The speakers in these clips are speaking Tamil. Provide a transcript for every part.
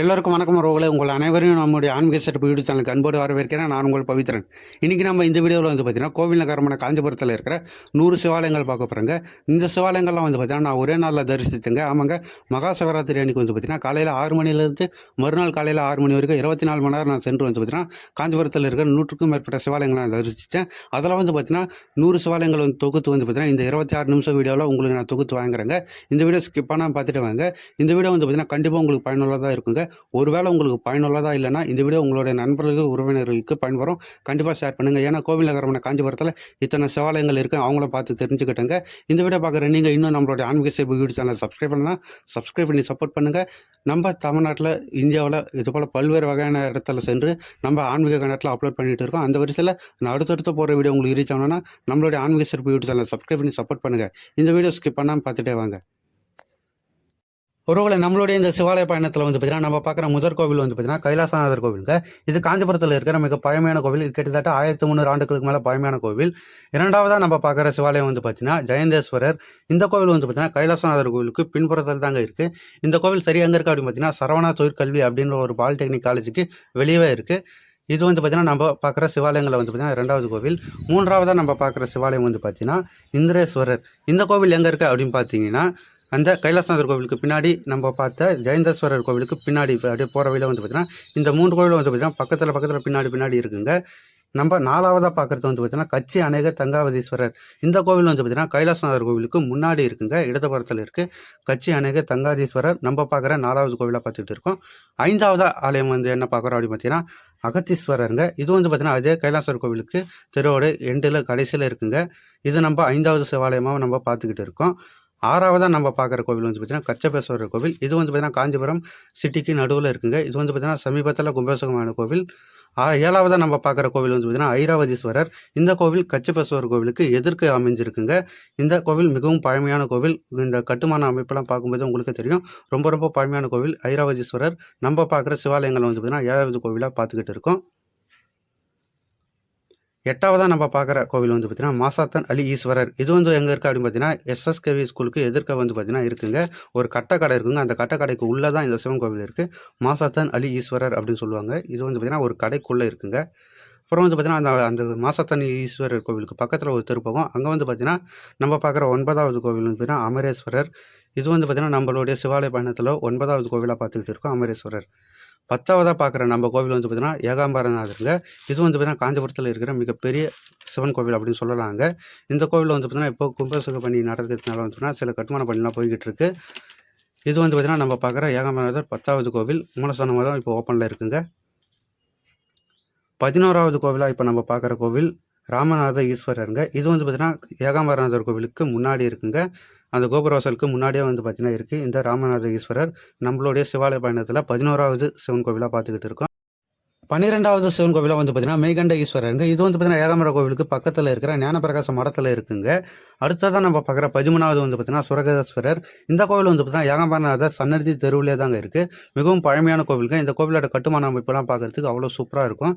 எல்லோருக்கும் வணக்கம் உறவுகளை. உங்கள் அனைவரையும் நம்முடைய ஆன்மீக சிறப்பு யூடியூப் சேனலுக்கு அன்போடு வரவேற்கிறேன். நான் உங்கள் பவித்ரன். இன்றைக்கி நம்ம இந்த வீடியோவில் வந்து பார்த்தீங்கன்னா கோவில் நகரமான காஞ்சிபுரத்தில் இருக்கிற நூறு சிவாலயங்கள் பார்க்க போகிறேங்க இந்த சிவாலயங்கள்லாம் வந்து பார்த்திங்கன்னா நான் ஒரே நாளில் தரிசித்தேங்க. ஆமாங்க. மகா சிவராத்திரி அன்றைக்கி வந்து பார்த்தீங்கன்னா காலையில் ஆறு மணிலேருந்து மறுநாள் காலையில் ஆறு மணி வரைக்கும் இருபத்தி நாலு மணி நேரம் நான் சென்று வந்து பார்த்தீங்கன்னா காஞ்சிபுரத்தில் இருக்கிற நூற்றுக்கும் மேற்பட்ட சிவாலயங்களை நான் தரிசித்தேன். அதில் வந்து பார்த்தீங்கன்னா நூறு சிவாலயங்கள் வந்து தொகுத்து வந்து பார்த்திங்கன்னா இந்த இருபத்தி ஆறு நிமிஷம் வீடியோவில் உங்களுக்கு நான் தொகுத்து வாங்குறேங்க. இந்த வீடியோ ஸ்கிப் பண்ணாமல் பார்த்துட்டு வாங்க. இந்த வீடியோ வந்து பார்த்தீங்கன்னா கண்டிப்பாக உங்களுக்கு பயனுள்ளதாக இருக்குங்க. ஒருவேளை உங்களுக்கு பயனுள்ளதாக இல்லைன்னா இந்த வீடியோ உங்களுடைய நண்பர்களுக்கு உறவினர்களுக்கு பயன்பெறும் கண்டிப்பாக ஷேர் பண்ணுங்கள் ஏன்னா கோவில் நகரமான காஞ்சிபுரத்தில் இத்தனை சிவாலயங்கள் இருக்குது அவங்கள பார்த்து தெரிஞ்சுக்கிட்டேங்க. இந்த வீடியோ பார்க்குற நீங்கள் இன்னும் நம்மளுடைய ஆன்மீக சேவை யூடியூப் சேனல் சப்ஸ்கிரைப் பண்ணலாம் சப்ஸ்கிரைப் பண்ணி சப்போர்ட் பண்ணுங்கள் நம்ம தமிழ்நாட்டில் இந்தியாவில் இது போல் பல்வேறு வகையான இடத்துல சென்று நம்ம ஆன்மீக கணக்கில் அப்லோட் பண்ணிகிட்டு இருக்கோம். அந்த வரிசையில் நான் அடுத்தடுத்து போகிற வீடியோ உங்களுக்கு ரீச் ஆகணும்னா நம்மளுடைய ஆன்மீக சிறப்பு யூடியூப் சேனல் சப்ஸ்கிரைப் பண்ணி சப்போர்ட் பண்ணுங்கள் இந்த வீடியோ ஸ்கிப் பண்ணாமல் பார்த்துட்டே வாங்க. ஒருவேளை நம்மளுடைய இந்த சிவாலய பயணத்தில் வந்து பார்த்தீங்கன்னா நம்ம பார்க்குற முதற் கோவில் வந்து பார்த்தீங்கன்னா கைலாசநாதர் கோவிலுங்க. இது காஞ்சிபுரத்தில் இருக்கிற மிக பழமையான கோவில். இது கிட்டத்தட்ட ஆயிரத்தி முந்நூறு ஆண்டுகளுக்கு மேலே பழமையான கோவில். இரண்டாவதாக நம்ம பார்க்குற சிவாலயம் வந்து பார்த்தீங்கன்னா ஜெயந்தேஸ்வரர். இந்த கோவில் வந்து பார்த்தீங்கன்னா கைலாசநாதர் கோவிலுக்கு பின்புறத்தில் தாங்க இருக்குது இந்த கோவில் சரி எங்கே இருக்குது அப்படின்னு பார்த்தீங்கன்னா சரவணா தொழிற்கல்வி அப்படின்ற ஒரு பாலிடெக்னிக் காலேஜுக்கு வெளியவே இருக்குது இது வந்து பார்த்திங்கன்னா நம்ம பார்க்குற சிவாலயங்களை வந்து பார்த்திங்கன்னா ரெண்டாவது கோவில். மூன்றாவதாக நம்ம பார்க்குற சிவாலயம் வந்து பார்த்திங்கன்னா இந்திரேஸ்வரர். இந்த கோவில் எங்கே இருக்குது அப்படின்னு பார்த்தீங்கன்னா அந்த கைலாசநாதர் கோவிலுக்கு பின்னாடி நம்ம பார்த்த ஜெயந்தேஸ்வரர் கோவிலுக்கு பின்னாடி அப்படியே போகிற வழியில் வந்து பார்த்திங்கன்னா இந்த மூன்று கோவிலும் வந்து பார்த்திங்கன்னா பக்கத்தில் பக்கத்தில் பின்னாடி பின்னாடி இருக்குங்க. நம்ம நாலாவதாக பார்க்குறது வந்து பார்த்திங்கன்னா கச்சி அநேக தங்காவதீஸ்வரர். இந்த கோவில் வந்து பார்த்திங்கன்னா கைலாசநாதர் கோவிலுக்கு முன்னாடி இருக்குங்க இடதுபுறத்தில் இருக்குது கச்சி அநேக தங்காதீஸ்வரர். நம்ம பார்க்குற நாலாவது கோவிலாக பார்த்துக்கிட்டு இருக்கோம். ஐந்தாவது ஆலயம் வந்து என்ன பார்க்குறோம் அப்படின்னு பார்த்தீங்கன்னா அகத்தீஸ்வரருங்க. இது வந்து பார்த்திங்கன்னா அதே கைலாசர் கோவிலுக்கு தெருவோட எண்டில் கடைசியில் இருக்குங்க. இது நம்ம ஐந்தாவது சிவாலயமாக நம்ம பார்த்துக்கிட்டு இருக்கோம். ஆறாவதாக நம்ம பார்க்குற கோவில் வந்து பார்த்திங்கன்னா கச்சபேஸ்வரர் கோவில். இது வந்து பார்த்திங்கன்னா காஞ்சிபுரம் சிட்டிக்கு நடுவில் இருக்குங்க. இது வந்து பார்த்திங்கன்னா சமீபத்தில் கும்பாசகமான கோவில். ஏழாவதாக நம்ம பார்க்குற கோவில் வந்து பார்த்திங்கன்னா ஐராவதீஸ்வரர். இந்த கோவில் கச்சபேஸ்வரர் கோவிலுக்கு எதிர்க்கு அமைஞ்சிருக்குங்க. இந்த கோவில் மிகவும் பழமையான கோவில். இந்த கட்டுமான அமைப்பெல்லாம் பார்க்கும்போது உங்களுக்கு தெரியும். ரொம்ப ரொம்ப பழமையான கோவில். ஐராவதீஸ்வரர். நம்ம பார்க்குற சிவாலயங்கள் வந்து பார்த்திங்கன்னா ஏழாவது கோவிலாக பார்த்துக்கிட்டு இருக்கோம். எட்டாவதாக நம்ம பார்க்குற கோவில் வந்து பார்த்திங்கன்னா மாசாத்தன் அலி ஈஸ்வரர். இது வந்து எங்கே இருக்குது அப்படின்னு பார்த்தீங்கன்னா எஸ்எஸ்கேவி ஸ்கூலுக்கு எதிர்க்க வந்து பார்த்திங்கன்னா இருக்குங்க. ஒரு கட்டக்கடை இருக்குங்க. அந்த கட்டக்கடைக்கு உள்ளே தான் இந்த சிவன் கோவில் இருக்குது மாசாத்தன் அலி ஈஸ்வரர் அப்படின்னு சொல்லுவாங்க. இது வந்து பார்த்திங்கன்னா ஒரு கடைக்குள்ளே இருக்குங்க. அப்புறம் வந்து பார்த்திங்கன்னா அந்த அந்த மாசாத்தன் ஈஸ்வரர் கோவிலுக்கு பக்கத்தில் ஒரு திருப்பகம் அங்கே வந்து பார்த்திங்கன்னா நம்ம பார்க்குற ஒன்பதாவது கோவில் வந்து பார்த்திங்கன்னா அமரேஸ்வரர். இது வந்து பார்த்திங்கன்னா நம்மளுடைய சிவாலய பயணத்தில் ஒன்பதாவது கோவிலாக பார்த்துக்கிட்டு இருக்கோம் அமரேஸ்வரர். பத்தாவதாக பார்க்குற நம்ம கோவில் வந்து பார்த்திங்கன்னா ஏகாம்பரநாதருங்க. இது வந்து பார்த்திங்கன்னா காஞ்சிபுரத்தில் இருக்கிற மிகப்பெரிய சிவன் கோவில் அப்படின்னு சொல்லலாங்க. இந்த கோவிலில் வந்து பார்த்திங்கன்னா இப்போ கும்பாபிஷேக பணி நடக்கிறதுனால வந்து பார்த்திங்கன்னா சில கட்டுமான பணிலாம் போய்கிட்டு இருக்கு இது வந்து பார்த்திங்கன்னா நம்ம பார்க்குற ஏகாம்பரநாதர் பத்தாவது கோவில் மூலஸ்தானமாக தான் இப்போ ஓப்பனில் இருக்குங்க. பதினோராவது கோவிலாக இப்போ நம்ம பார்க்குற கோவில் ராமநாத ஈஸ்வரருங்க இது வந்து பார்த்திங்கன்னா ஏகாம்பரநாதர் கோவிலுக்கு முன்னாடி இருக்குங்க. அந்த கோபுரவாசலுக்கு முன்னாடியே வந்து பார்த்திங்கன்னா இருக்குது இந்த ராமநாத ஈஸ்வரர் நம்மளுடைய சிவாலய பயணத்தில் பதினோராவது சிவன் கோவிலாக பார்த்துக்கிட்டு இருக்கோம். பன்னிரெண்டாவது சிவன் கோவிலாக வந்து பார்த்திங்கன்னா மெய்கண்ட ஈஸ்வரருங்க இது வந்து பார்த்திங்கன்னா ஏகாம்பர கோவிலுக்கு பக்கத்தில் இருக்கிற ஞானப்பிரகாச மடத்தில் இருக்குங்க. அடுத்ததான் நம்ம பார்க்குற பதிமூணாவது வந்து பார்த்திங்கன்னா சுரகேஸ்வரர் இந்த கோவில் வந்து பார்த்திங்கன்னா ஏகாம்பரநாதர் சன்னதி தெருவிலே தாங்க இருக்குது மிகவும் பழமையான கோவிலுங்க. இந்த கோவிலோட கட்டுமான அமைப்பெல்லாம் பார்க்குறதுக்கு அவ்வளோ சூப்பராக இருக்கும்.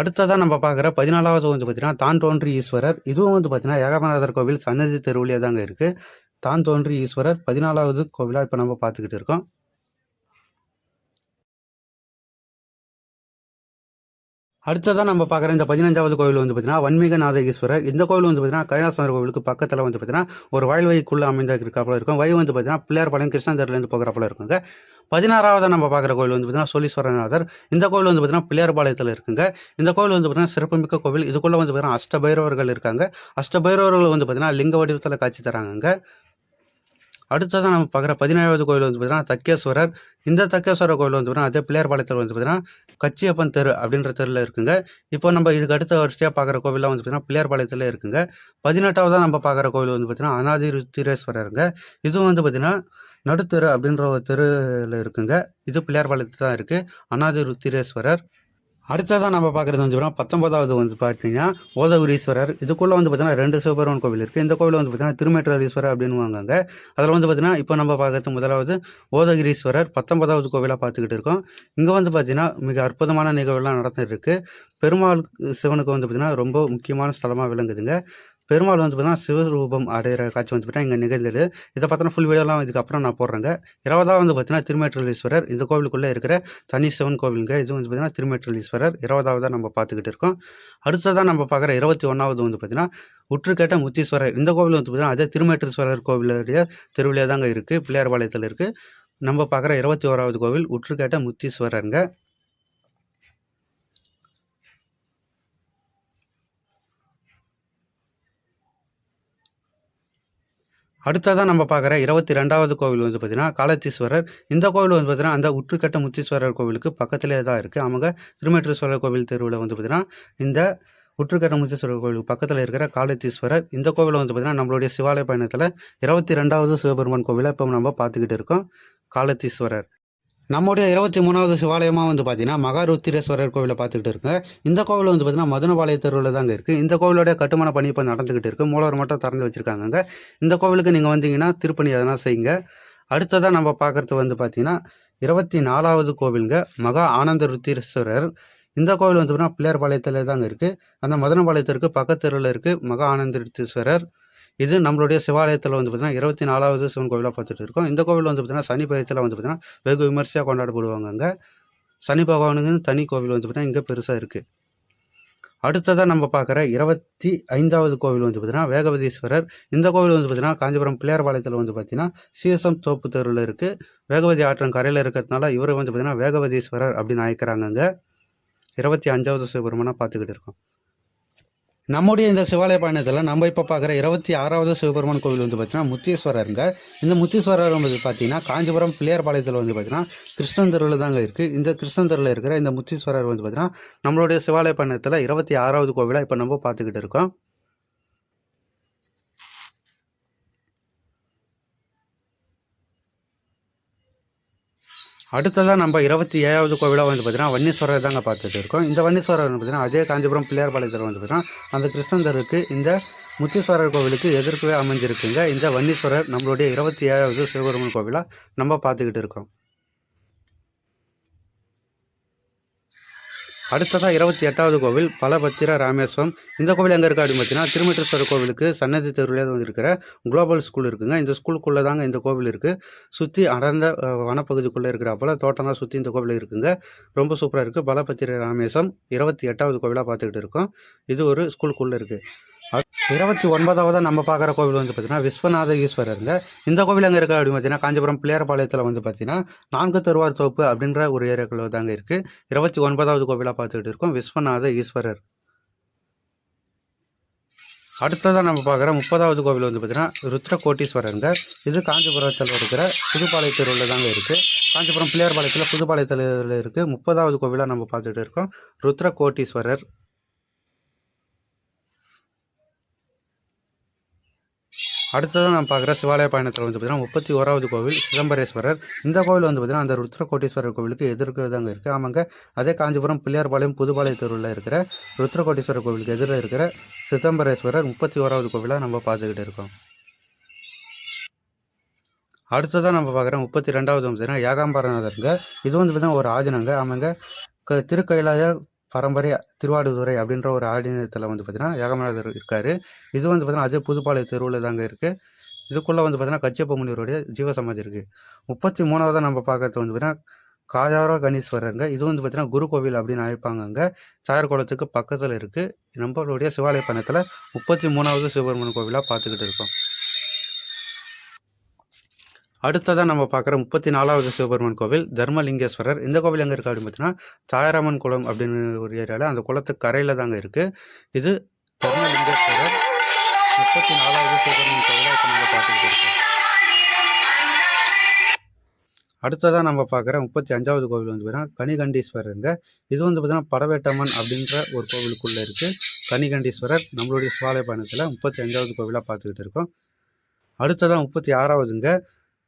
அடுத்ததாக நம்ம பார்க்குற பதினாலாவது வந்து பார்த்தீங்கன்னா தான் தோன்றி ஈஸ்வரர். இதுவும் வந்து பார்த்தீங்கன்னா ஏகாமநாதர் கோவில் சன்னதி தெருவிலே தாங்க இருக்குது தான் தோன்றி ஈஸ்வரர் பதினாலாவது கோவிலாக இப்போ நம்ம பார்த்துக்கிட்டு இருக்கோம். அடுத்ததாக நம்ம பார்க்குற இந்த பதினஞ்சாவது கோவில் வந்து பார்த்தீங்கன்னா வன்மீக நாதகீஸ்வரர் இந்த கோவில் வந்து பார்த்தீங்கன்னா கைலாசனர் கோவிலுக்கு பக்கத்தில் வந்து பார்த்தீங்கன்னா ஒரு வயல்வெளிக்குள்ளே அமைந்த இருக்காப்புல இருக்கும் வயல் வந்து பார்த்தீங்கன்னா பிள்ளையார் பாளையம் கிருஷ்ணாந்தர்லேருந்து போகிறப்பல இருக்குங்க பதினாறாவது நம்ம பார்க்குற கோவில் வந்து பார்த்தீங்கன்னா சோழீஸ்வரநாதர் இந்த கோவில் வந்து பார்த்தீங்கன்னா பிள்ளையார்பாளையத்தில் இருக்குங்க இந்த கோவில் வந்து பார்த்தீங்கன்னா சிறப்புமிக்க கோவில் இதுக்குள்ளே வந்து பார்த்தீங்கன்னா அஷ்டபைரவர்கள் இருக்காங்க அஷ்டபைரவர்கள் வந்து பார்த்தீங்கன்னா லிங்க வடிவத்தில் காட்சி தராங்க அடுத்ததான் நம்ம பார்க்குற பதினேழாவது கோவில் வந்து பார்த்தீங்கன்னா தக்கேஸ்வரர் இந்த தக்கேஸ்வரர் கோவில் வந்து பார்த்தீங்கன்னா அதே பிள்ளையார்பாளையத்தில் வந்து பார்த்தீங்கன்னா கச்சியப்பன் தெரு அப்படின்ற தெருவில் இருக்குங்க. இப்போ நம்ம இதுக்கு அடுத்த வருஷத்தையாக பார்க்குற கோவிலாம் வந்து பார்த்தீங்கன்னா பிள்ளையார்பாளையத்தில் இருக்குங்க. பதினெட்டாவதாக நம்ம பார்க்குற கோவில் வந்து பார்த்தீங்கன்னா அனாதிருத்திரேஸ்வரருங்க. இதுவும் வந்து பார்த்தீங்கன்னா நடுத்தெரு அப்படின்ற ஒரு தெருவில் இருக்குங்க. இது பிள்ளையார்பாளையத்தில் தான் இருக்குது அனாதி ருத்திரேஸ்வரர் அடுத்ததாக நம்ம பார்க்குறது வந்து பார்த்தீங்கன்னா பத்தொன்பதாவது வந்து பார்த்தீங்கன்னா ஓதகுரீஸ்வரர். இதுக்குள்ளே வந்து பார்த்தீங்கன்னா ரெண்டு சிவபெருமான் கோவில் இருக்குது இந்த கோவில் வந்து பார்த்தீங்கன்னா திருமேற்றலீஸ்வரர் அப்படின்னு அதில் வந்து பார்த்தீங்கன்னா இப்போ நம்ம பார்க்குறது முதலாவது ஓதகிரீஸ்வரர் பத்தொன்பதாவது கோவிலாக பார்த்துக்கிட்டு இருக்கோம். இங்கே வந்து பார்த்தீங்கன்னா மிக அற்புதமான நிகழ்வுலாம் நடந்துட்டு இருக்குது பெருமாள் சிவனுக்கு வந்து பார்த்தீங்கன்னா ரொம்ப முக்கியமான ஸ்தலமாக விளங்குதுங்க. பெருமாள் வந்து பார்த்தீங்கன்னா சிவரூபம் அடைகிற காட்சி வந்து பார்த்தீங்கன்னா இங்கே நிகழ்ந்தது. இதை பார்த்தோன்னா ஃபுல் வீடியோலாம் இதுக்கப்புறம் நான் போடுறேங்க. இருபதாவது வந்து பார்த்தீங்கன்னா திருமேற்றலீஸ்வரர் இந்த கோவிலுக்குள்ளே இருக்கிற தனி சிவன் கோவிலுங்க இது வந்து பார்த்தீங்கன்னா திருமேற்றலீஸ்வரர் இருபதாவதாக நம்ம பார்த்துக்கிட்டு இருக்கோம். அடுத்ததான் நம்ம பார்க்குற இருபத்தி ஒன்றாவது வந்து பார்த்தீங்கன்னா உற்றுக்கேட்ட முத்தீஸ்வரர். இந்த கோவில் வந்து பார்த்தீங்கன்னா அதே திருமேற்றீஸ்வரர் கோவிலுடைய தெருவிலே தாங்க இருக்குது பிள்ளையார்பாளையத்தில் இருக்குது நம்ம பார்க்குற இருபத்தி ஓராவது கோவில் உற்றுக்கேட்ட முத்தீஸ்வரருங்க. அடுத்ததான் நம்ம பார்க்குற இருபத்தி ரெண்டாவது கோவில் வந்து பார்த்தீங்கன்னா காலத்தீஸ்வரர். இந்த கோவில் வந்து பார்த்தீங்கன்னா அந்த உற்றுக்கட்ட முத்தீஸ்வரர் கோவிலுக்கு பக்கத்திலே தான் இருக்குது அவங்க திருமேற்றீஸ்வரர் கோவில் தெருவில் வந்து பார்த்தீங்கன்னா இந்த உற்றுக்கட்ட முத்தீஸ்வரர் கோவிலுக்கு பக்கத்தில் இருக்கிற காலத்தீஸ்வரர் இந்த கோவில் வந்து பார்த்தீங்கன்னா நம்மளுடைய சிவாலய பயணத்தில் இருபத்தி ரெண்டாவது சிவபெருமான் கோவிலை இப்போ நம்ம பார்த்துக்கிட்டு இருக்கோம். காலத்தீஸ்வரர். நம்முடைய இருபத்தி மூணாவது சிவாலயமாக வந்து பார்த்தீங்கன்னா மகாருத்திரேஸ்வரர் கோவிலை பார்த்துக்கிட்டு இருக்குங்க இந்த கோவில் வந்து பார்த்தீங்கன்னா மதுனபாளைய தெருவில் தாங்க இருக்குது இந்த கோவிலோட கட்டுமான பணி இப்போ நடந்துக்கிட்டு இருக்குது மூலவர் மட்டும் திறந்து வச்சுருக்காங்க இந்த கோவிலுக்கு நீங்கள் வந்தீங்கன்னா திருப்பணி எதனா செய்யுங்க. அடுத்ததாக நம்ம பார்க்குறது வந்து பார்த்தீங்கன்னா இருபத்தி நாலாவது கோவிலுங்க மகா ஆனந்த ருத்திரேஸ்வரர். இந்த கோவில் வந்து பார்த்தீங்கன்னா பிள்ளையார்பாளையத்தில் தாங்க இருக்குது அந்த மதுனபாளையத்திற்கு பக்கத்தெருவில் இருக்குது மகா ஆனந்த ருத்தீஸ்வரர் இது நம்மளுடைய சிவாலயத்தில் வந்து பார்த்தீங்கன்னா இருபத்தி நாலாவது சிவன் கோவிலாக பார்த்துட்டு இருக்கோம். இந்த கோவில் வந்து பார்த்திங்கன்னா சனி பயத்தில் வந்து பார்த்தீங்கன்னா வெகு விமர்சையாக கொண்டாடப்படுவாங்க அங்கே. சனி பகவானுக்கு தனி கோவில் வந்து பார்த்திங்கன்னா இங்கே பெருசாக இருக்குது அடுத்ததாக நம்ம பார்க்குற இருபத்தி ஐந்தாவது கோவில் வந்து பார்த்திங்கன்னா வேகவதீஸ்வரர். இந்த கோவில் வந்து பார்த்தீங்கன்னா காஞ்சிபுரம் பிள்ளையார்பாளையத்தில் வந்து பார்த்திங்கன்னா சீசம் தோப்பு தெருவில் இருக்குது வேகவதி ஆற்றம் கரையில் இருக்கிறதுனால இவர் வந்து பார்த்திங்கன்னா வேகவதீஸ்வரர் அப்படின்னு அழைக்கிறாங்க அங்கே. இருபத்தி அஞ்சாவது சிவபெருமானாக பார்த்துக்கிட்டு இருக்கோம். நம்முடைய இந்த சிவாலய பயணத்தில் நம்ம இப்போ பார்க்குற இருபத்தி ஆறாவது சிவபெருமான் கோவில் வந்து பார்த்தீங்கன்னா முத்தீஸ்வரருங்க. இந்த முத்தீஸ்வரர் வந்து பார்த்தீங்கன்னா காஞ்சிபுரம் பிள்ளையார்பாளையத்தில் வந்து பார்த்தீங்கன்னா கிருஷ்ணன் தெருவில் தாங்க இருக்குது இந்த கிருஷ்ணன் தெருவில் இருக்கிற இந்த முத்தீஸ்வரர் வந்து பார்த்தீங்கன்னா நம்மளுடைய சிவாலய பயணத்தில் இருபத்தி ஆறாவது கோவிலாக இப்போ நம்ம பார்த்துக்கிட்டு இருக்கோம். அடுத்ததாக நம்ம இருபத்தி ஏழாவது கோவிலாக வந்து பார்த்தீங்கன்னா வன்னீஸ்வரர் தாங்க பார்த்துட்டு இருக்கோம். இந்த வன்னீஸ்வரர் வந்து பார்த்தீங்கன்னா அதே காஞ்சிபுரம் பிள்ளையார் பாளையத்தில் வந்து பார்த்தீங்கன்னா அந்த கிருஷ்ணந்தருக்கு இந்த முத்தீஸ்வரர் கோவிலுக்கு எதிர்க்கவே அமைஞ்சிருக்குங்க. இந்த வன்னீஸ்வரர் நம்மளுடைய இருபத்தி ஏழாவது சிவபெருமன் கோவிலாக நம்ம பார்த்துக்கிட்டு இருக்கோம். அடுத்ததாக இருபத்தி எட்டாவது கோவில் பலபத்திர ராமேஸ்வரம். இந்த கோவில் எங்கே இருக்குது அப்படின்னு பார்த்தீங்கன்னா திருமேட்டேஸ்வரர் கோவிலுக்கு சன்னதி தெருவில் வந்து இருக்கிற குளோபல் ஸ்கூல் இருக்குங்க. இந்த ஸ்கூலுக்குள்ளே தாங்க இந்த கோவில் இருக்குது சுற்றி அடர்ந்த வனப்பகுதிக்குள்ளே இருக்கிற போல் தோட்டம் தான் சுற்றி இந்த கோவில் இருக்குங்க. ரொம்ப சூப்பராக இருக்குது பலபத்திர ராமேஸ்வரம். இருபத்தி எட்டாவது கோவிலாக பார்த்துக்கிட்டு இருக்கோம். இது ஒரு ஸ்கூலுக்குள்ளே இருக்குது இருபத்தி ஒன்பதாவதாக நம்ம பார்க்குற கோவில் வந்து பார்த்தீங்கன்னா விஸ்வநாத ஈஸ்வரருங்க இந்த கோவில் அங்கே இருக்குது அப்படின்னு பார்த்தீங்கன்னா காஞ்சிபுரம் பிள்ளையார்பாளையத்தில் வந்து பார்த்தீங்கன்னா நான்கு தருவார் தோப்பு அப்படின்ற ஒரு ஏரியாக்கள் தாங்க இருக்குது இருபத்தி ஒன்பதாவது கோவிலாக பார்த்துக்கிட்டு இருக்கோம் விஸ்வநாத ஈஸ்வரர். அடுத்ததாக நம்ம பார்க்குற முப்பதாவது கோவில் வந்து பார்த்தீங்கன்னா ருத்ரகோட்டீஸ்வரருங்க. இது காஞ்சிபுரத்தில் இருக்கிற புதுப்பாளைய தெருவில் தாங்க இருக்குது காஞ்சிபுரம் பிள்ளையார்பாளையத்தில் புதுப்பாளையத்தில் இருக்குது முப்பதாவது கோவிலாக நம்ம பார்த்துட்டு இருக்கோம் ருத்ர அடுத்ததாக நம்ம பார்க்குற சிவாலய பயணத்தில் வந்து பார்த்தீங்கன்னா முப்பத்தி ஓராவது கோவில் சிதம்பரேஸ்வரர். இந்த கோவில் வந்து பார்த்திங்கன்னா அந்த ருத்ரகோட்டீஸ்வரர் கோவிலுக்கு எதிர்க்க தாங்க இருக்குது ஆமாங்க. அதே காஞ்சிபுரம் பிள்ளையார்பாளையம் புதுபாளைய தெருவில் இருக்கிற ருத்ரகோட்டீஸ்வரர் கோவிலுக்கு எதிரில் இருக்கிற சிதம்பரேஸ்வரர் முப்பத்தி ஓராவது கோவிலாக நம்ம பார்த்துக்கிட்டு இருக்கோம். அடுத்ததாக நம்ம பார்க்குற முப்பத்தி ரெண்டாவது வந்து பார்த்தீங்கன்னா ஏகாம்பரநாதருங்க இது வந்து பார்த்திங்கன்னா ஒரு ஆதினங்க ஆமாங்க. க திருக்கைலாய பரம்பரை திருவாடுதுறை அப்படின்ற ஒரு ஆடினத்தில் வந்து பார்த்திங்கன்னா யாகமநாதர் இருக்கார். இது வந்து பார்த்திங்கன்னா அதே புதுப்பாளைய தெருவில் தாங்க இருக்குது இதுக்குள்ளே வந்து பார்த்திங்கன்னா கச்சியப்ப முனிவருடைய ஜீவசமாதி இருக்குது முப்பத்தி மூணாவதாக நம்ம பார்க்கறது வந்து பார்த்தீங்கன்னா காஜாரோ கணீஸ்வரருங்க. இது வந்து பார்த்திங்கன்னா குரு கோவில் அப்படின்னு அழைப்பாங்க அங்கே சாயர்குளத்துக்கு பக்கத்தில் இருக்குது நம்மளுடைய சிவாலய பயணத்தில் முப்பத்தி மூணாவது சிவபெருமன் கோவிலாக பார்த்துக்கிட்டு இருக்கோம். அடுத்ததாக நம்ம பார்க்குற முப்பத்தி நாலாவது சிவபெருமான் கோவில் தர்மலிங்கேஸ்வரர். இந்த கோவில் எங்கே இருக்குது அப்படின்னு பார்த்தீங்கன்னா தாயாராமன் குளம் அப்படின்னு ஒரு ஏரியாவில் அந்த குளத்துக்கு கரையில் தாங்க இருக்குது இது தர்மலிங்கேஸ்வரர் முப்பத்தி நாலாவது சிவபெருமான் கோவிலை இப்போ நம்ம பார்த்துக்கிட்டு இருக்கோம். அடுத்ததாக நம்ம பார்க்குற முப்பத்தி அஞ்சாவது கோவில் வந்து பார்த்தீங்கன்னா கனிகண்டீஸ்வரருங்க இது வந்து பார்த்தீங்கன்னா படவேட்டம்மன் அப்படின்ற ஒரு கோவிலுக்குள்ளே இருக்குது கனிகண்டீஸ்வரர் நம்மளுடைய சிவாலய பயணத்தில் முப்பத்தி அஞ்சாவது கோவிலாக பார்த்துக்கிட்டு இருக்கோம். அடுத்ததாக முப்பத்தி ஆறாவதுங்க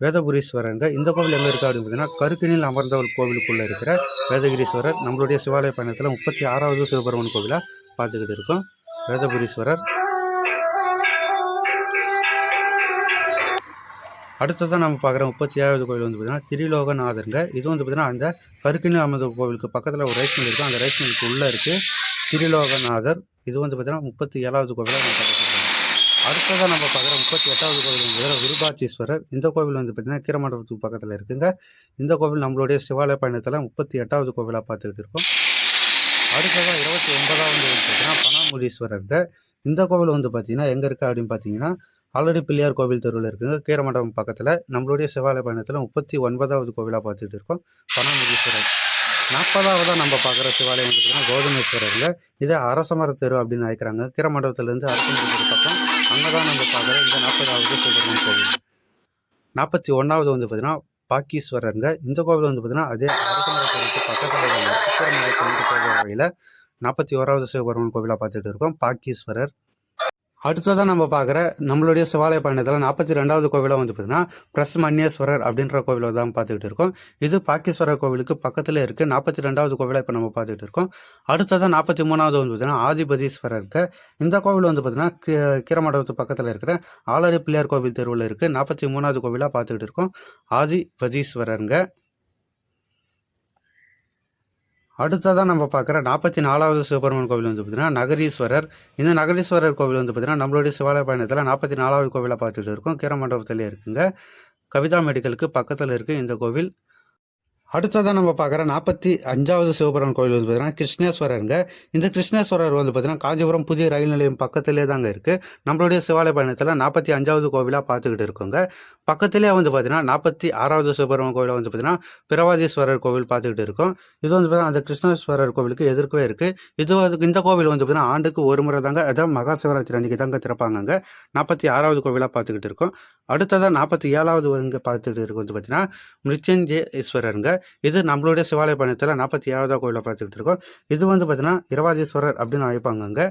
வேதபுரீஸ்வரருங்க இந்த கோவில் எங்கே இருக்குது அப்படின்னு பார்த்தீங்கன்னா கருக்கினில் அமர்ந்த ஒரு கோவிலுக்குள்ளே இருக்கிற வேதகிரீஸ்வரர் நம்மளுடைய சிவாலய பயணத்தில் முப்பத்தி ஆறாவது சிவபெருமன் கோவிலாக பார்த்துக்கிட்டு இருக்கோம். வேதபுரீஸ்வரர். அடுத்ததான் நம்ம பார்க்குற முப்பத்தி ஏழாவது கோவில் வந்து பார்த்திங்கன்னா திரிலோகநாதருங்க இது வந்து பார்த்திங்கன்னா அந்த கருக்கினி அமர்ந்த கோவிலுக்கு பக்கத்தில் ஒரு ரைஸ் மில் இருக்குது அந்த ரைஸ் மில்லுக்கு உள்ளே இருக்குது திரிலோகநாதர். இது வந்து பார்த்திங்கன்னா முப்பத்தி ஏழாவது கோவிலாக நம்ம அடுத்ததாக நம்ம பார்க்குற முப்பத்தி எட்டாவது கோவில் வந்து விருபாட்சீஸ்வரர் இந்த கோவில் வந்து பார்த்திங்கன்னா கீரமண்டபத்துக்கு பக்கத்தில் இருக்குங்க. இந்த கோவில் நம்மளுடைய சிவாலய பயணத்தில் முப்பத்தி எட்டாவது கோவிலாக பார்த்துக்கிட்டு இருக்கோம். அடுத்ததாக இருபத்தி ஒன்பதாவது பார்த்தீங்கன்னா பனாமுதீஸ்வரருங்க இந்த கோவில் வந்து பார்த்தீங்கன்னா எங்கே இருக்குது அப்படின்னு பார்த்தீங்கன்னா ஆல்ரெடி பிள்ளையார் கோவில் தெருவில் இருக்குங்க. கீரமண்டபம் பக்கத்தில் நம்மளுடைய சிவாலய பயணத்தில் முப்பத்தி ஒன்பதாவது கோவிலாக பார்த்துட்டு இருக்கோம். பனாமுதீஸ்வரர் நாற்பதாவதாக நம்ம பார்க்குற சிவாலயம் வந்து பார்த்தீங்கன்னா கௌதமேஸ்வரருங்க. இதே அரசமர தெரு அப்படின்னு அழைக்கிறாங்க. கீரமண்டபத்துலேருந்து அரசமர தெரு பக்கம் அங்கே தான் நம்ம பார்க்குற இந்த நாற்பதாவது சுப்பிரமணியன் கோவில். நாற்பத்தி ஒன்றாவது வந்து பார்த்தீங்கன்னா பாக்கீஸ்வரருங்க. இந்த கோவில் வந்து பார்த்தீங்கன்னா அதே அரசமர பக்கத்தில் இருக்கு கீரமண்டபத்துலேருந்து போகிற வகையில் நாற்பத்தி ஓராவது சிவபெருமன் கோவிலாக பார்த்துட்டு இருக்கோம். பாக்கீஸ்வரர் அடுத்ததாக நம்ம பார்க்குற நம்மளுடைய சிவாலய பயணத்தில் நாற்பத்தி ரெண்டாவது கோவிலாக வந்து பார்த்தீங்கன்னா பிரஸ்மன்யேஸ்வரர் அப்படின்ற கோவிலை தான் பார்த்துக்கிட்டு இருக்கோம். இது பாக்கீஸ்வரர் கோவிலுக்கு பக்கத்தில் இருக்குது நாற்பத்தி ரெண்டாவது கோவிலாக இப்போ நம்ம பார்த்துக்கிட்டு இருக்கோம். அடுத்ததாக நாற்பத்தி மூணாவது வந்து பார்த்தீங்கன்னா ஆதிபதீஸ்வரருக்கு. இந்த கோவில் வந்து பார்த்தீங்கன்னா கீ- கீரமண்டபத்து பக்கத்தில் இருக்கிற ஆலரி பிள்ளையார் கோவில் தெருவில் இருக்குது நாற்பத்தி மூணாவது கோவிலாக பார்த்துக்கிட்டு இருக்கோம். ஆதிபதீஸ்வரருங்க. அடுத்ததாக நம்ம பார்க்குற நாற்பத்தி நாலாவது சிவபெருமான் கோவில் வந்து பார்த்திங்கன்னா நகரீஸ்வரர். இந்த நகரீஸ்வரர் கோவில் வந்து பார்த்தீங்கன்னா நம்மளுடைய சிவாலய பயணத்தில் நாற்பத்தி நாலாவது கோவிலாக பார்த்துட்டு இருக்கோம். கீரமண்டபத்திலே இருக்குங்க. கவிதா மெடிக்கலுக்கு பக்கத்தில் இருக்குது இந்த கோவில். அடுத்ததாக நம்ம பார்க்குற நாற்பத்தி அஞ்சாவது சிவபெருமான் கோவில் வந்து பார்த்தீங்கன்னா கிருஷ்ணேஸ்வரருங்க. இந்த கிருஷ்ணேஸ்வரர் வந்து பார்த்தீங்கன்னா காஞ்சிபுரம் புதிய ரயில் நிலையம் பக்கத்திலே தாங்க இருக்குது நம்மளுடைய சிவாலய பயணத்தில் நாற்பத்தி அஞ்சாவது கோவிலாக பார்த்துக்கிட்டு இருக்கோங்க. பக்கத்திலே வந்து பார்த்தீங்கன்னா நாற்பத்தி ஆறாவது சுப்பிரமணிய கோவில் வந்து பார்த்தீங்கன்னா பிரவாதீஸ்வரர் கோவில் பார்த்துக்கிட்டு இருக்கோம். இது வந்து பார்த்தீங்கன்னா அந்த கிருஷ்ணேஸ்வரர் கோவிலுக்கு எதிர்க்கவே இருக்குது இது வந்து இந்த கோவில் வந்து பார்த்தீங்கன்னா ஆண்டுக்கு ஒரு முறை தாங்க அதான் மகா சிவராத்திரி அன்றைக்கி தாங்க திறப்பாங்க நாற்பத்தி ஆறாவது கோவிலாக பார்த்துக்கிட்டு இருக்கோம். அடுத்ததாக நாற்பத்தி ஏழாவது இங்கே பார்த்துக்கிட்டு இருக்கு வந்து பார்த்தீங்கன்னா மிருத்யஞ்சய ஈஸ்வரருங்க இது நம்மளுடைய சிவாலய பயணத்தில் நாற்பத்தி ஏழாவது கோவிலை பார்த்துக்கிட்டு இருக்கோம். இது வந்து பார்த்தீங்கன்னா இரவாதீஸ்வரர் அப்படின்னு அழைப்பாங்கங்க.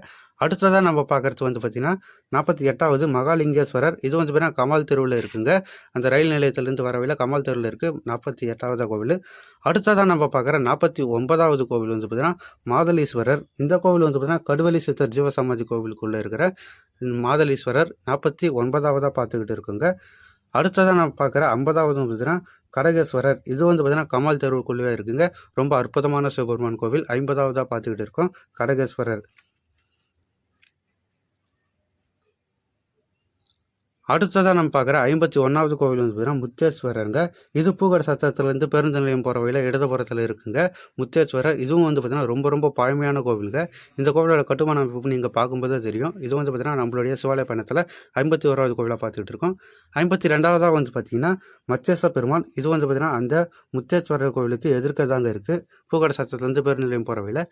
அடுத்ததாக நம்ம பார்க்குறது வந்து பார்த்திங்கன்னா நாற்பத்தி எட்டாவது மகாலிங்கேஸ்வரர். இது வந்து பார்த்திங்கன்னா கமால் தெருவில் இருக்குங்க. அந்த ரயில் நிலையத்திலேருந்து வர கமால் தெருவில் இருக்குது நாற்பத்தி எட்டாவது கோவில். அடுத்ததாக நம்ம பார்க்குற நாற்பத்தி ஒன்பதாவது கோவில் வந்து பார்த்திங்கன்னா மாதலீஸ்வரர். இந்த கோவில் வந்து பார்த்திங்கன்னா கடுவலி சித்தர் ஜீவசமாதி கோவிலுக்குள்ளே இருக்கிற மாதலீஸ்வரர் நாற்பத்தி ஒன்பதாவதாக பார்த்துக்கிட்டு இருக்குங்க. அடுத்ததாக நம்ம பார்க்குற ஐம்பதாவது வந்து பார்த்தீங்கன்னா கடகேஸ்வரர் இது வந்து பார்த்திங்கன்னா கமால் தெருவுக்குள்ளே இருக்குங்க. ரொம்ப அற்புதமான சிவபெருமான் கோவில். ஐம்பதாவதாக பார்த்துக்கிட்டு இருக்கோம். கடகேஸ்வரர் அடுத்ததாக நம்ம பார்க்குற ஐம்பத்தி ஒன்றாவது கோவில் வந்து பார்த்தீங்கன்னா முத்தேஸ்வரருங்க இது பூகட சத்திரத்துலேருந்து பேருந்து நிலையம் போகிற வழியில் இடதுபுறத்தில் இருக்குங்க. முத்தேஸ்வரர் இதுவும் வந்து பார்த்திங்கன்னா ரொம்ப ரொம்ப பழமையான கோவிலுங்க. இந்த கோவிலோட கட்டுமான அமைப்பு நீங்கள் பார்க்கும்போது தெரியும். இது வந்து பார்த்தீங்கன்னா நம்மளுடைய சிவாலய பயணத்தில் ஐம்பத்தி ஓராவது கோவிலாக பார்த்துக்கிட்டு இருக்கோம். ஐம்பத்தி ரெண்டாவதாக வந்து பார்த்தீங்கன்னா மச்சேச பெருமாள் இது வந்து பார்த்திங்கன்னா அந்த முத்தேஸ்வரர் கோவிலுக்கு எதிர்க்க தாங்க இருக்குது பூகட சத்திரத்துலேருந்து பேருந்து நிலையம் போகிற வழியில்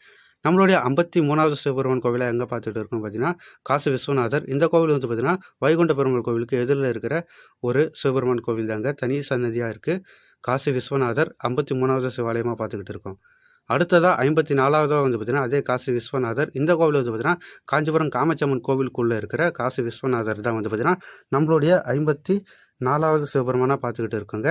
நம்மளுடைய ஐம்பத்தி மூணாவது சிவபெருமான் கோவிலை எங்கே பார்த்துட்டு இருக்கோம் பார்த்தீங்கன்னா காசி விஸ்வநாதர். இந்த கோவில் வந்து பார்த்தீங்கன்னா வைகுண்ட பெருமாள் கோவிலுக்கு எதிரில் இருக்கிற ஒரு சிவபெருமான் கோவில் தாங்க. தனி சன்னதியாக இருக்குது காசி விஸ்வநாதர் ஐம்பத்தி மூணாவது சிவாலயமாக பார்த்துக்கிட்டு இருக்கோம். அடுத்ததாக ஐம்பத்தி நாலாவதாக வந்து பார்த்திங்கன்னா அதே காசி விஸ்வநாதர். இந்த கோவில் வந்து பார்த்திங்கன்னா காஞ்சிபுரம் காமாட்சியம்மன் கோவிலுக்குள்ளே இருக்கிற காசி விஸ்வநாதர் தான் வந்து பார்த்திங்கன்னா நம்மளுடைய ஐம்பத்தி நாலாவது சிவபெருமானாக பார்த்துக்கிட்டு இருக்கோங்க.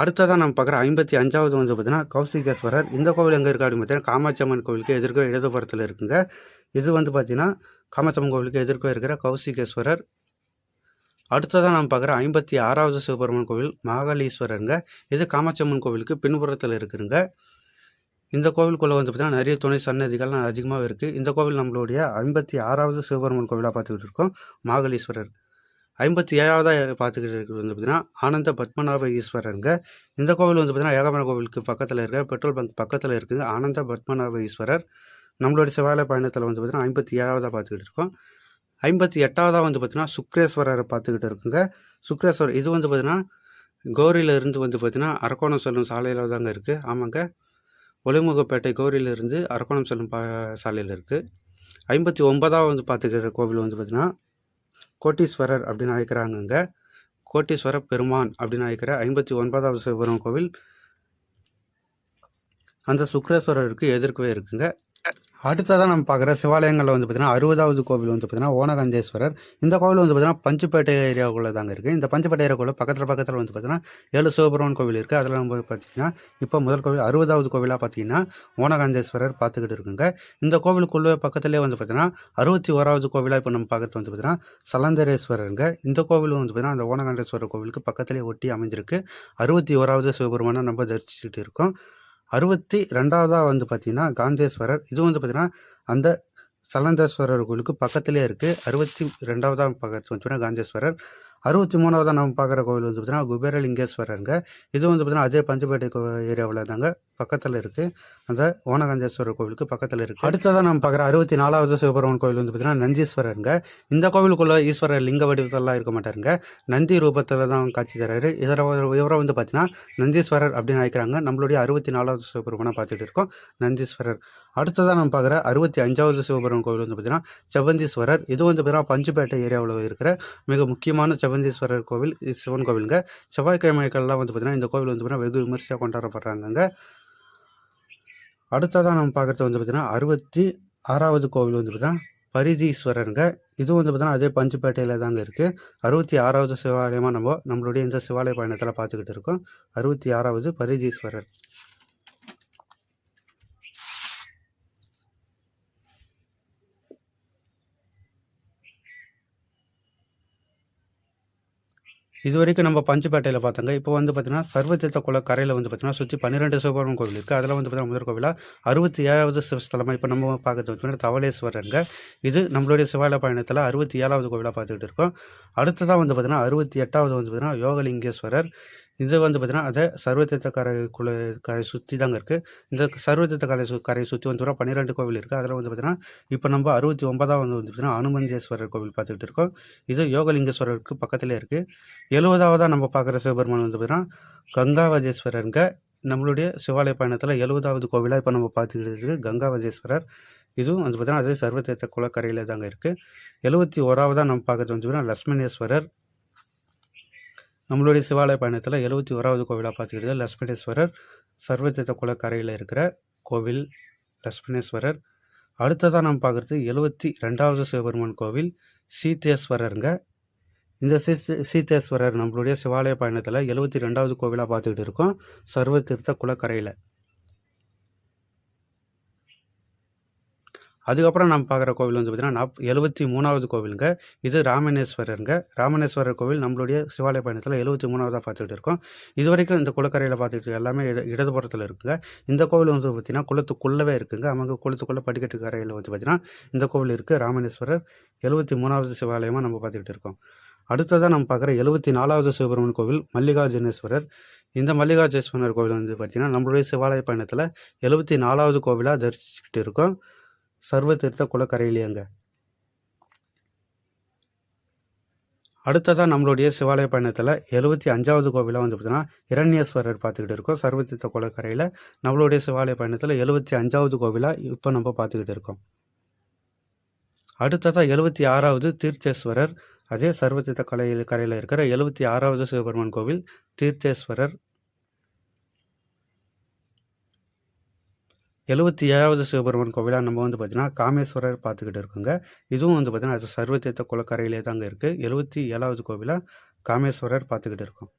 அடுத்ததாக நம்ம பார்க்குற ஐம்பத்தி அஞ்சாவது வந்து பார்த்தீங்கன்னா கௌசிகேஸ்வரர் இந்த கோவில் எங்கே இருக்குது அப்படின்னு பார்த்தீங்கன்னா காமாட்சியம்மன் கோவிலுக்கு எதிர்க்க இடதுபுறத்தில் இருக்குங்க. இது வந்து பார்த்தீங்கன்னா காமாட்சியம்மன் கோவிலுக்கு எதிர்க்க இருக்கிற கௌசிகேஸ்வரர் அடுத்ததாக நம்ம பார்க்குற ஐம்பத்தி ஆறாவது சிவபெருமன் கோவில் மாகாளீஸ்வரருங்க. இது காமாட்சியம்மன் கோவிலுக்கு பின்புறத்தில் இருக்குதுங்க இந்த கோவிலுக்குள்ளே வந்து பார்த்தீங்கன்னா நிறைய துணை சன்னதிகள்லாம் அதிகமாக இருக்குது இந்த கோவில் நம்மளுடைய ஐம்பத்தி ஆறாவது சிவபெருமன் கோவிலாக பார்த்துக்கிட்டு இருக்கோம். மாகாளீஸ்வரர். ஐம்பத்தி ஏழாவதாக பார்த்துக்கிட்டு இருக்கிறது வந்து பார்த்தீங்கன்னா ஆனந்த பத்மநாப ஈஸ்வரருங்க இந்த கோவில் வந்து பார்த்திங்கன்னா ஏகாமர கோவிலுக்கு பக்கத்தில் இருக்கிற பெட்ரோல் பங்க் பக்கத்தில் இருக்குது. ஆனந்த பத்மநாப ஈஸ்வரர் நம்மளுடைய சிவாலய பயணத்தில் வந்து பார்த்திங்கன்னா ஐம்பத்தி ஏழாவதாக பார்த்துக்கிட்டு இருக்கோம். ஐம்பத்தி எட்டாவதாக வந்து பார்த்திங்கன்னா சுக்ரேஸ்வரரை பார்த்துக்கிட்டு இருக்குங்க. சுக்ரேஸ்வரர் இது வந்து பார்த்திங்கன்னா கௌரியில இருந்து வந்து பார்த்திங்கன்னா அரக்கோணம் செல்லும் சாலையில் தாங்க இருக்குது ஆமாங்க. ஒளிமுகப்பேட்டை கௌரியிலிருந்து அரக்கோணம் செல்லும் பா சாலையில் இருக்குது ஐம்பத்தி ஒன்பதாவது வந்து பார்த்துக்கிற கோவில் வந்து பார்த்திங்கன்னா கோட்டீஸ்வரர் அப்படின்னு அழைக்கிறாங்கங்க. கோட்டீஸ்வர பெருமான் அப்படின்னு அழைக்கிற ஐம்பத்தி ஒன்பதாவது சிவபெருமான் கோவில் அந்த சுக்ரேஸ்வரருக்கு எதிர்க்கவே இருக்குங்க. அடுத்ததாக நம்ம பார்க்குற சிவாலயங்களில் வந்து பார்த்திங்கன்னா அறுபதாவது கோவில் வந்து பார்த்திங்கன்னா ஓனகந்தேஸ்வரர் இந்த கோவில் வந்து பார்த்திங்கன்னா பஞ்சுப்பேட்டை ஏரியாவுக்குள்ளே தாங்க இருக்குது இந்த பஞ்சுப்பேட்டை ஏரியாவுக்குள்ள பக்கத்தில் பக்கத்தில் வந்து பார்த்திங்கன்னா ஏழு சிவபெருமான் கோவில் இருக்குது அதில் நம்ம பார்த்திங்கன்னா இப்போ முதல் கோவில் அறுபதாவது கோவிலாக பார்த்திங்கன்னா ஓனகந்தேஸ்வரர் பார்த்துக்கிட்டு இருக்குங்க. இந்த கோவிலுக்குள்ளே பக்கத்துலேயே வந்து பார்த்திங்கன்னா அறுபத்தி ஓராவது கோவிலாக இப்போ நம்ம பார்க்குறது வந்து பார்த்திங்கன்னா சலந்தரேஸ்வரருங்க. இந்த கோவில் வந்து பார்த்திங்கன்னா அந்த ஓனகண்டேஸ்வரர் கோவிலுக்கு பக்கத்துலேயே ஒட்டி அமைஞ்சிருக்கு. அறுபத்தி ஓராவது சிவபெருமானை நம்ம தரிசிச்சுட்டு இருக்கோம். அறுபத்தி ரெண்டாவதாக வந்து பார்த்திங்கன்னா காந்தேஸ்வரர். இது வந்து பார்த்திங்கன்னா அந்த சலந்தேஸ்வரர் கோயிலுக்கு பக்கத்திலே இருக்குது அறுபத்தி ரெண்டாவதாக பக்கத்து வந்து காந்தேஸ்வரர். அறுபத்தி மூணாவதாக நம்ம பார்க்குற கோவில் வந்து பார்த்தீங்கன்னா குபேரலிங்கேஸ்வரருங்க. இது வந்து பார்த்தீங்கன்னா அதே பஞ்சப்பேட்டை கோ ஏரியாவில் தாங்க பக்கத்தில் இருக்குது அந்த ஓனகாஞ்சேஸ்வரர் கோவிலுக்கு பக்கத்தில் இருக்குது அடுத்ததாக நம்ம பார்க்குற அறுபத்தி நாலாவது சிவபெருமான் கோவில் வந்து பார்த்தீங்கன்னா நந்தீஸ்வரருங்க இந்த கோவிலுக்குள்ளே ஈஸ்வரர் லிங்க வடிவத்தெல்லாம் இருக்க மாட்டாருங்க. நந்தி ரூபத்தில் தான் காட்சி தராரு. இதர இவரை வந்து பார்த்தீங்கன்னா நந்தீஸ்வரர் அப்படின்னு அழைக்கிறாங்க. நம்மளுடைய அறுபத்தி நாலாவது சிவபெருமானை பார்த்துட்டு இருக்கோம். நந்தீஸ்வரர் அடுத்ததாக நம்ம பார்க்குற அறுபத்தி அஞ்சாவது சிவபெருமான் கோவில் வந்து பார்த்தீங்கன்னா செவ்வந்தீஸ்வரர். இது வந்து பார்த்தீங்கன்னா பஞ்சுப்பேட்டை ஏரியாவில் இருக்கிற மிக முக்கியமான செவ்வந்தீஸ்வரர் கோவில் இது சிவன் கோவிலுங்க. செவ்வாய்க்கிழமைகள்லாம் வந்து பார்த்திங்கன்னா இந்த கோவில் வந்து பார்த்தீங்கன்னா வெகு விமர்சையாக கொண்டாடப்படுறாங்க அடுத்ததாக நம்ம பார்க்குறது வந்து பார்த்திங்கன்னா அறுபத்தி ஆறாவது கோவில் வந்து பார்த்தீங்கன்னா பரிதீஸ்வரருங்க. இது வந்து பார்த்தீங்கன்னா அதே பஞ்சுப்பேட்டையில் தாங்க இருக்குது அறுபத்தி ஆறாவது சிவாலயமாக நம்ம நம்மளுடைய இந்த சிவாலய பயணத்தில் பார்த்துக்கிட்டு இருக்கோம். அறுபத்தி ஆறாவது பரிதீஸ்வரர். இது வரைக்கும் நம்ம பஞ்சுப்பேட்டையில் பார்த்தாங்க. இப்போ வந்து பார்த்தீங்கன்னா சர்வதீர்த்த குல கரையில் வந்து பார்த்தீங்கன்னா சுற்றி பன்னிரெண்டு சிவபெருமான் கோவில் இருக்குது அதில் வந்து பார்த்தீங்கன்னா முதல் கோவிலாக அறுபத்தி ஏழாவது சிவஸ்தலமாக இப்போ நம்ம பார்க்கறது வந்து பார்த்தீங்கன்னா தவளேஸ்வரருங்க. இது நம்மளுடைய சிவாலய பயணத்தில் அறுபத்தி ஏழாவது கோவிலாக பார்த்துக்கிட்டு இருக்கோம். அடுத்ததாக வந்து பார்த்தீங்கன்னா அறுபத்தி எட்டாவது வந்து பார்த்தீங்கன்னா யோகலிங்கேஸ்வரர். இது வந்து பார்த்தீங்கன்னா அதை சர்வதீர்த்த கரைக்குள்ள கரை சுற்றி தாங்க இருக்குது இந்த சர்வதீர்த்த கரை சு கரையை சுற்றி வந்து பார்த்தீங்கன்னா பன்னிரெண்டு கோவில் இருக்குது அதில் வந்து பார்த்தீங்கன்னா இப்போ நம்ம அறுபத்தி ஒன்பதாவது வந்து பார்த்தீங்கன்னா அனுமந்தேஸ்வரர் கோவில் பார்த்துக்கிட்டு இருக்கோம். இது யோகலிங்கேஸ்வரருக்கு பக்கத்திலே இருக்குது எழுபதாவதாக நம்ம பார்க்குற சிவபெருமான் வந்து பார்த்தீங்கன்னா கங்காவதேஸ்வரருங்க நம்மளுடைய சிவாலய பயணத்தில் எழுபதாவது கோவிலாக இப்போ நம்ம பார்த்துக்கிட்டு இருக்குது கங்காவதேஸ்வரர் இதுவும் வந்து பார்த்தீங்கன்னா அதே சர்வதீர்த்த குளக்கரையில் தாங்க இருக்குது எழுபத்தி ஓராவதாக நம்ம பார்க்குறது வந்து பார்த்தீங்கன்னா லக்ஷ்மணேஸ்வரர். நம்மளுடைய சிவாலய பயணத்தில் எழுபத்தி ஓராவது கோவிலாக பார்த்துக்கிட்டு லக்ஷ்மணேஸ்வரர் சர்வதீர்த்த குளக்கரையில் இருக்கிற கோவில் லக்ஷ்மணேஸ்வரர். அடுத்ததாக நம்ம பார்க்குறது எழுபத்தி ரெண்டாவது சிவபெருமான் கோவில் சீத்தேஸ்வரருங்க. இந்த சீ சீதேஸ்வரர் நம்மளுடைய சிவாலய பயணத்தில் எழுபத்தி ரெண்டாவது கோவிலாக பார்த்துக்கிட்டு இருக்கோம். சர்வதீர்த்த குளக்கரையில் அதுக்கப்புறம் நம்ம பார்க்குற கோவில் வந்து பார்த்தீங்கன்னா நாப் எழுபத்தி மூணாவது கோவிலுங்க. இது ராமணேஸ்வரருங்க ராமணேஸ்வரர் கோவில் நம்மளுடைய சிவாலய பயணத்தில் எழுபத்தி மூணாவதாக பார்த்துக்கிட்டு இருக்கோம். இது வரைக்கும் இந்த குளக்கரையில் பார்த்துக்கிட்டு எல்லாமே இட இடதுபுறத்தில் இருக்குங்க. இந்த கோவில் வந்து பார்த்திங்கன்னா குளத்துக்குள்ளவே இருக்குங்க. அவங்க குளத்துக்குள்ளே படிக்கட்டு கரையில் வந்து பார்த்திங்கன்னா இந்த கோவில் இருக்குது ராமணேஸ்வரர் எழுபத்தி மூணாவது சிவாலயமாக நம்ம பார்த்துக்கிட்டு இருக்கோம். அடுத்ததாக நம்ம பார்க்குற எழுபத்தி நாலாவது சிவபெருமன் கோவில் மல்லிகார்ஜுனேஸ்வரர். இந்த மல்லிகார்ஜுனேஸ்வரர் கோவில் வந்து பார்த்திங்கன்னா நம்மளுடைய சிவாலய பயணத்தில் எழுபத்தி நாலாவது கோவிலாக தரிசிச்சுக்கிட்டு இருக்கோம். சர்வதீர்த்த குளக்கரையிலேங்க அடுத்ததாக நம்மளுடைய சிவாலய பயணத்தில் எழுபத்தி அஞ்சாவது கோவிலாக வந்து பார்த்தீங்கன்னா இரண்யேஸ்வரர் பார்த்துக்கிட்டு இருக்கோம். சர்வதீர்த்த குளக்கரையில் நம்மளுடைய சிவாலய பயணத்தில் எழுபத்தி அஞ்சாவது கோவிலாக இப்போ நம்ம பார்த்துக்கிட்டு இருக்கோம். அடுத்ததாக எழுபத்தி ஆறாவது தீர்த்தேஸ்வரர். அதே சர்வதீர்த்த கலையில் கரையில் இருக்கிற எழுபத்தி ஆறாவது சிவபெருமான் கோவில் தீர்த்தேஸ்வரர் எழுபத்தி ஏழாவது சிவபெருமான் கோவிலாக நம்ம வந்து பார்த்திங்கன்னா காமேஸ்வரர் பார்த்துக்கிட்டு இருக்கோங்க. இதுவும் வந்து பார்த்திங்கன்னா அது சர்வதீர்த்த குளக்கரையிலே தாங்க இருக்குது எழுபத்தி ஏழாவது கோவிலாக காமேஸ்வரர் பார்த்துக்கிட்டு இருக்கோம்.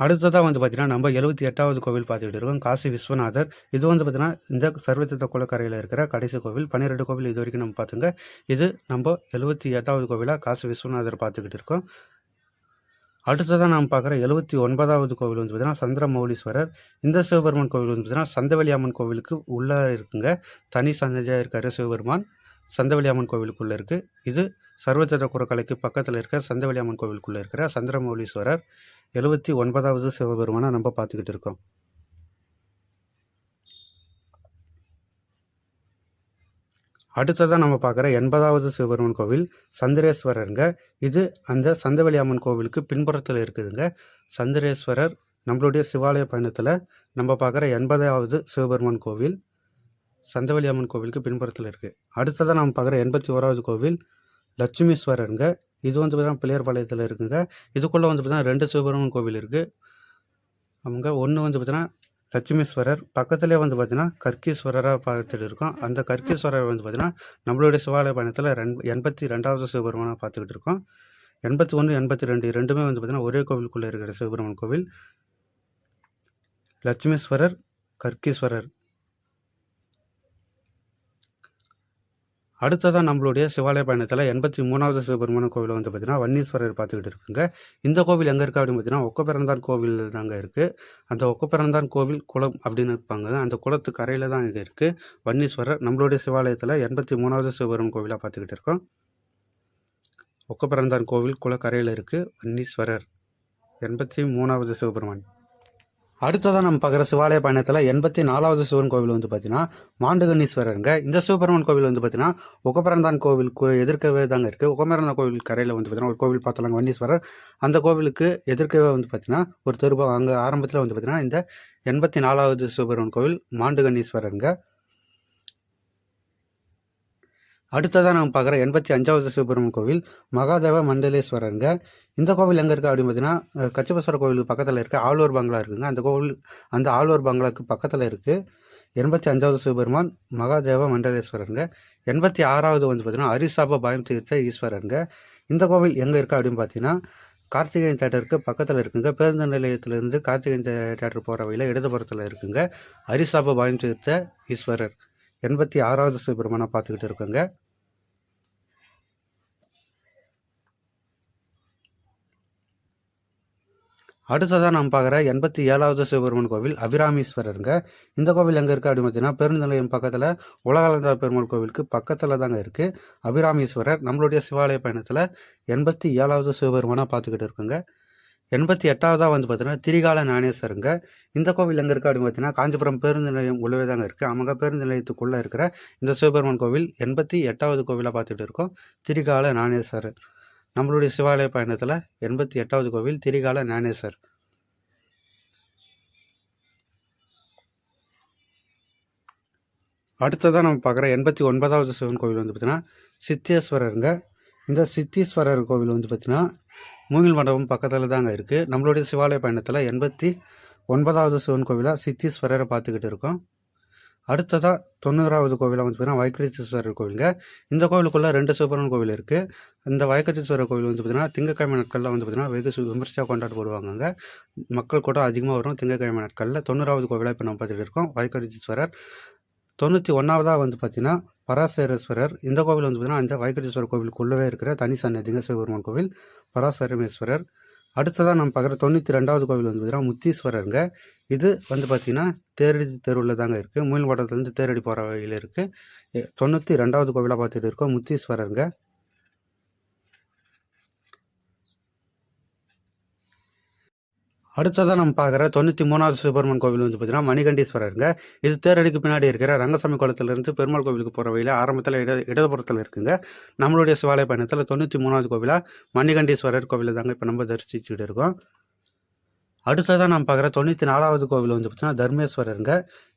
அடுத்ததாக வந்து பார்த்திங்கன்னா நம்ம எழுபத்தி எட்டாவது கோவில் பார்த்துக்கிட்டு இருக்கோம். காசி விஸ்வநாதர். இது வந்து பார்த்திங்கன்னா இந்த சர்வதீர்த்த குளக்கரையில் இருக்கிற கடைசி கோவில் பன்னிரெண்டு கோவில் இது வரைக்கும் நம்ம பார்த்துங்க. இது நம்ம எழுபத்தி எட்டாவது கோவிலாக காசி விஸ்வநாதர் பார்த்துக்கிட்டு இருக்கோம். அடுத்ததாக நாம் பார்க்குற எழுபத்தி ஒன்பதாவது கோவில் வந்து பார்த்தீங்கன்னா சந்திரமௌலீஸ்வரர் இந்த சிவபெருமான் கோவில் வந்து பார்த்தீங்கன்னா சந்தவெளி அம்மன் கோவிலுக்கு உள்ளே இருக்குங்க. தனி சந்ததியாக இருக்கார் சிவபெருமான். சந்தவெளி அம்மன் கோவிலுக்குள்ளே இருக்குது இது சர்வதேத குரக்கலைக்கு பக்கத்தில் இருக்கிற சந்தவெளி அம்மன் கோவிலுக்குள்ளே இருக்கிற சந்திரமௌலீஸ்வரர் எழுபத்தி ஒன்பதாவது சிவபெருமானை நம்ம பார்த்துக்கிட்டு இருக்கோம். அடுத்ததாக நம்ம பார்க்குற எண்பதாவது சிவபெருமன் கோவில் சந்திரேஸ்வரருங்க. இது அந்த சந்தவெளி அம்மன் கோவிலுக்கு பின்புறத்தில் இருக்குதுங்க. சந்திரேஸ்வரர் நம்மளுடைய சிவாலய பயணத்தில் நம்ம பார்க்குற எண்பதாவது சிவபெருமான் கோவில் சந்தவெளி அம்மன் கோவிலுக்கு பின்புறத்தில் இருக்குது அடுத்ததாக நம்ம பார்க்குற எண்பத்தி ஓராவது கோவில் லட்சுமீஸ்வரருங்க. இது வந்து பார்த்தீங்கன்னா பிள்ளையார்பாளையத்தில் இருக்குங்க. இதுக்குள்ளே வந்து பார்த்தீங்கன்னா ரெண்டு சிவபெருமான் கோவில் இருக்குது அவங்க ஒன்று வந்து பார்த்தீங்கன்னா லட்சுமீஸ்வரர் பக்கத்துலேயே வந்து பார்த்தீங்கன்னா கர்கீஸ்வரராக பார்த்துட்டு இருக்கோம். அந்த கர்கீஸ்வரர் வந்து பார்த்தீங்கன்னா நம்மளுடைய சிவாலய பயணத்தில் ரெண் எண்பத்தி ரெண்டாவது சிவபெருமானாக பார்த்துக்கிட்டு இருக்கோம். எண்பத்தி ஒன்று எண்பத்தி ரெண்டு ரெண்டுமே வந்து பார்த்தீங்கன்னா ஒரே கோவிலுக்குள்ளே இருக்கிற சிவபெருமான் கோவில். லட்சுமீஸ்வரர் கர்கீஸ்வரர் அடுத்ததாக நம்மளுடைய சிவாலய பயணத்தில் எண்பத்தி மூணாவது சிவபெருமான கோவில் வந்து பார்த்தீங்கன்னா வன்னீஸ்வரர் பார்த்துக்கிட்டு இருக்குங்க. இந்த கோவில் எங்கே இருக்குது அப்படின்னு பார்த்தீங்கன்னா ஒக்கப்பிறந்தான் கோவில் தாங்க இருக்குது அந்த ஒக்கப்பிறந்தான் கோவில் குளம் அப்படின்னு இருப்பாங்க. அந்த குளத்து கரையில் தான் இது இருக்குது வன்னீஸ்வரர் நம்மளுடைய சிவாலயத்தில் எண்பத்தி மூணாவது சிவபெருமான் கோவிலாக பார்த்துக்கிட்டு இருக்கோம். ஒக்கப்பிறந்தான் கோவில் குளக்கரையில் இருக்குது வன்னீஸ்வரர். எண்பத்தி மூணாவது சிவபெருமான். அடுத்ததாக நம்ம பார்க்குற சிவாலய பயணத்தில் எண்பத்தி நாலாவது சிவன் கோவில் வந்து பார்த்தீங்கன்னா மாண்டுகண்ணீஸ்வரருங்க இந்த சிவபெருமான் கோவில் வந்து பார்த்தீங்கன்னா உகப்பரந்தான் கோவில் எதிர்க்கவே தாங்க இருக்குது உகமரந்தான் கோவில் கரையில் வந்து பார்த்தீங்கன்னா ஒரு கோவில் பார்த்தலாங்க வன்னீஸ்வரர். அந்த கோவிலுக்கு எதிர்க்கவே வந்து பார்த்தீங்கன்னா ஒரு தெருபா அங்கே ஆரம்பத்தில் வந்து பார்த்தீங்கன்னா இந்த எண்பத்தி நாலாவது சிவபெருமான் கோவில் மாண்டுகண்ணீஸ்வரருங்க அடுத்ததாக நம்ம பார்க்குற எண்பத்தி அஞ்சாவது சிவபெருமன் கோவில் மகாதேவ மண்டலேஸ்வரருங்க. இந்த கோவில் எங்கே இருக்குது அப்படின்னு பார்த்தீங்கன்னா அஹ், கச்சபேஸ்வர கோவிலுக்கு பக்கத்தில் இருக்க ஆழ்வார் பங்களா இருக்குங்க. அந்த கோவில் அந்த ஆழ்வார் பங்களாக்கு பக்கத்தில் இருக்குது எண்பத்தி அஞ்சாவது சிவபெருமான் மகாதேவ மண்டலேஸ்வரருங்க. எண்பத்தி ஆறாவது வந்து பார்த்தீங்கன்னா அரிசாப பயம் தீர்த்த ஈஸ்வரருங்க. இந்த கோவில் எங்கே இருக்குது அப்படின்னு பார்த்தீங்கன்னா கார்த்திகேயன் தேட்டருக்கு பக்கத்தில் இருக்குங்க. பேருந்து நிலையத்திலேருந்து கார்த்திகேயன் தேட்டர் போகிற வழியில் இடதுபுறத்தில் இருக்குங்க. ஹரிசாப பயம் தீர்த்த ஈஸ்வரர். எண்பத்தி ஆறாவது சிவபெருமானை பார்த்துக்கிட்டு இருக்கோங்க. அடுத்ததாக நாம் பார்க்குற எண்பத்தி ஏழாவது சிவபெருமான் கோவில் அபிராமீஸ்வரருங்க. இந்த கோவில் எங்கே இருக்குது அப்படின்னு பார்த்தீங்கன்னா பேருந்து நிலையம் பக்கத்தில் உலகளந்த பெருமாள் கோவிலுக்கு பக்கத்தில் தாங்க இருக்குது அபிராமீஸ்வரர் நம்மளுடைய சிவாலய பயணத்தில் எண்பத்தி ஏழாவது சிவபெருமானாக பார்த்துக்கிட்டு இருக்குங்க. எண்பத்தி எட்டாவதாக வந்து பார்த்தீங்கன்னா திரிகால ஞானேஸ்வருங்க. இந்த கோவில் எங்கே இருக்குது அப்படின்னு பார்த்தீங்கன்னா காஞ்சிபுரம் பேருந்து நிலையம் உள்ளவே தாங்க இருக்குது அவங்க பேருந்து நிலையத்துக்குள்ளே இருக்கிற இந்த சிவபெருமான் கோவில் எண்பத்தி எட்டாவது கோவிலாக பார்த்துட்டு இருக்கோம். திரிகால ஞானேஸ்வரர். நம்மளுடைய சிவாலய பயணத்தில் எண்பத்தி எட்டாவது கோவில் திரிகால ஞானேஸ்வர் அடுத்ததாக நம்ம பார்க்குற எண்பத்தி ஒன்பதாவது சிவன் கோவில் வந்து பார்த்தீங்கன்னா சித்தேஸ்வரருங்க. இந்த சித்தீஸ்வரர் கோவில் வந்து பார்த்தீங்கன்னா மூங்கில் மண்டபம் பக்கத்தில் தாங்க இருக்குது நம்மளுடைய சிவாலய பயணத்தில் எண்பத்தி ஒன்பதாவது சிவன் கோவிலாக சித்தீஸ்வரரை பார்த்துக்கிட்டு இருக்கோம். அடுத்ததாக தொண்ணூறாவது கோவிலாக வந்து பார்த்தீங்கன்னா வைக்கரீஸ்வரர் கோவிலுங்க. இந்த கோவிலுக்குள்ளே ரெண்டு சிவபெருமான் கோவில் இருக்குது இந்த வைக்கரீஸ்வரர் கோவில் வந்து பார்த்தீங்கன்னா திங்கக்கிழமை நாட்களில் வந்து பார்த்தீங்கன்னா வெகு சு- விமர்சையாக கொண்டாடப்படுவாங்கங்க மக்கள் கூட்டம் அதிகமாக வரும் திங்கக்கிழமை நாட்களில். தொண்ணூறாவது கோவிலாக இப்போ நம்ம பார்த்துட்டு இருக்கோம். வைக்கரீஸ்வரர் தொண்ணூற்றி ஒன்றாவதாக வந்து பார்த்திங்கன்னா பராசரேஸ்வரர். இந்த கோவில் வந்து பார்த்தீங்கன்னா இந்த வைக்கடீஸ்வரர் கோவிலுக்குள்ளவே இருக்கிற தனி சன்னதிங்க சிவபெருமான் கோவில் பராசரமேஸ்வரர். அடுத்ததாக நம்ம பார்க்குற தொண்ணூற்றி ரெண்டாவது கோவில் வந்து பார்த்தீங்கன்னா முத்தீஸ்வரருங்க. இது வந்து பார்த்தீங்கன்னா தேரடி தெருவில் தாங்க இருக்குது மூல் மாவட்டத்துலேருந்து தேரடி போகிற வகையில் இருக்குது தொண்ணூற்றி ரெண்டாவது கோவிலாக பார்த்துட்டு இருக்கோம் முத்தீஸ்வரருங்க. அடுத்ததாக நம்ம பார்க்குற தொண்ணூற்றி மூணாவது சுப்பிரமன் கோவில் வந்து பார்த்தீங்கன்னா மணிகண்டீஸ்வரருங்க. இது தேரடிக்கு பின்னாடி இருக்கிற ரங்கசாமி குளத்திலிருந்து பெருமாள் கோவிலுக்கு போகிற வழியில் ஆரம்பத்தில் இட இடதுபுறத்தில் இருக்குங்க. நம்மளுடைய சிவாலய பயணத்தில் தொண்ணூற்றி மூணாவது கோவிலாக மணிகண்டீஸ்வரர் கோவிலை தாங்க இப்போ நம்ம தரிசிச்சுட்டு இருக்கோம். அடுத்ததாக நம்ம பார்க்குற தொண்ணூற்றி நாலாவது கோவில் வந்து பார்த்தீங்கன்னா தர்மேஸ்வரருங்க.